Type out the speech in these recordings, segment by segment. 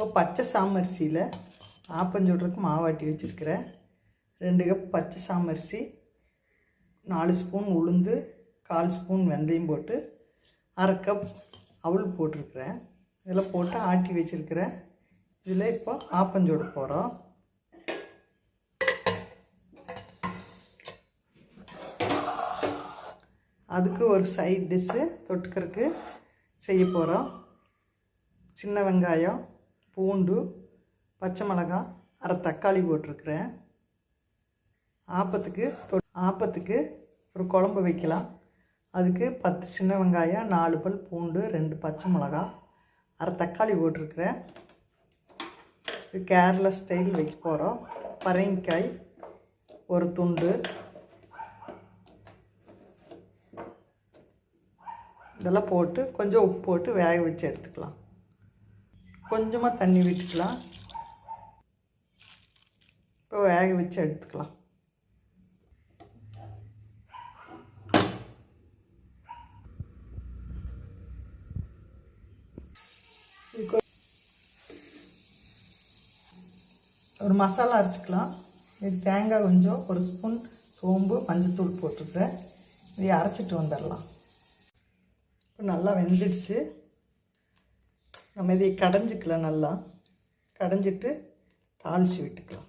இப்போ பச்சை சாமரிசியில் ஆப்பஞ்சுடுறதுக்கு மாவாட்டி வச்சுருக்கிறேன். ரெண்டு கப் பச்சை சாமரிசி நாலு ஸ்பூன் உளுந்து கால் ஸ்பூன் வெந்தயம் போட்டு அரை கப் அவல் போட்டிருக்கிறேன். இதில் போட்டு ஆட்டி வச்சுருக்கிறேன். இதில் இப்போ ஆப்பஞ்சோட போகிறோம் அதுக்கு ஒரு சைட் டிஷ்ஷு தொட்டுக்கிறதுக்கு செய்ய போகிறோம் சின்ன வெங்காயம் பூண்டு பச்சை மிளகாய் அரை தக்காளி போட்டிருக்கிறேன். ஆப்பத்துக்கு தொ ஆப்பத்துக்கு ஒரு குழம்பு வைக்கலாம். அதுக்கு பத்து சின்ன வெங்காயம் நாலு பல் பூண்டு ரெண்டு பச்சை மிளகாய் அரை தக்காளி போட்டிருக்கிறேன். இது கேரளா ஸ்டைல் வைக்க போகிறோம் பரங்கிக்காய் ஒரு துண்டு. இதெல்லாம் போட்டு கொஞ்சம் உப்பு போட்டு வேக வச்சு எடுத்துக்கலாம். கொஞ்சமாக தண்ணி விட்டுக்கலாம். இப்போ வேக வச்சு எடுத்துக்கலாம். ஒரு மசாலா அரைச்சிக்கலாம். இது தேங்காய் கொஞ்சம் ஒரு ஸ்பூன் சோம்பு மஞ்சத்தூள் போட்டுருக்கேன் இதை அரைச்சிட்டு வந்துடலாம். இப்போ நல்லா வெந்துடுச்சு. நம்ம இதை கடைஞ்சிக்கலாம் நல்லா. கடைஞ்சிட்டு தாளித்து விட்டுக்கலாம்.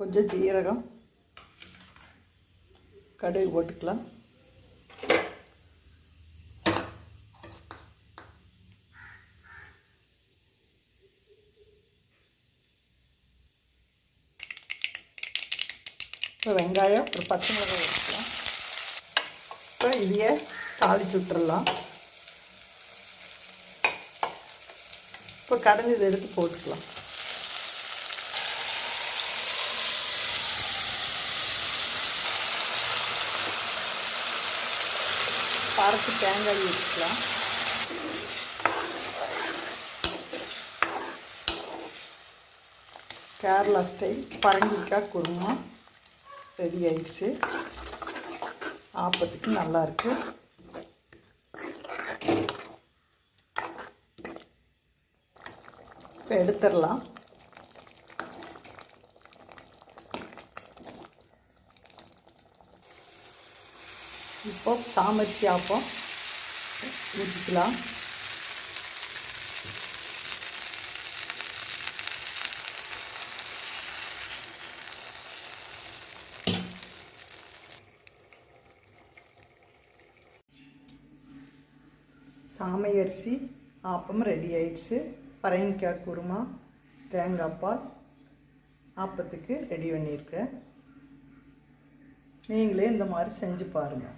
கொஞ்சம் ஜீரகம் கடுகு போட்டுக்கலாம். இப்போ வெங்காயம் ஒரு பச்சை மிளகாய் வச்சுக்கலாம். இப்போ இதையே தாளிச்சு விட்டுறலாம். இப்போ கடைஞ்சதை எடுத்து போட்டுக்கலாம். அரைச்சி தேங்காய் வச்சுக்கலாம். கேரளா ஸ்டைல் பரங்கிக்காய் குருமா. ரெடி ஆயிடுச்சு ஆப்பத்துக்கு நல்லா இருக்கு. இப்போ எடுத்துடலாம். இப்போ சாமரிசி ஆப்பம் ஊற்றிக்கலாம் சாமை அரிசி ஆப்பம் ரெடி ஆயிடுச்சு. பரங்கிக்காய் குருமா தேங்காய் பால் ஆப்பத்துக்கு ரெடி பண்ணியிருக்கேன் நீங்களே இந்த மாதிரி செஞ்சு பாருங்கள்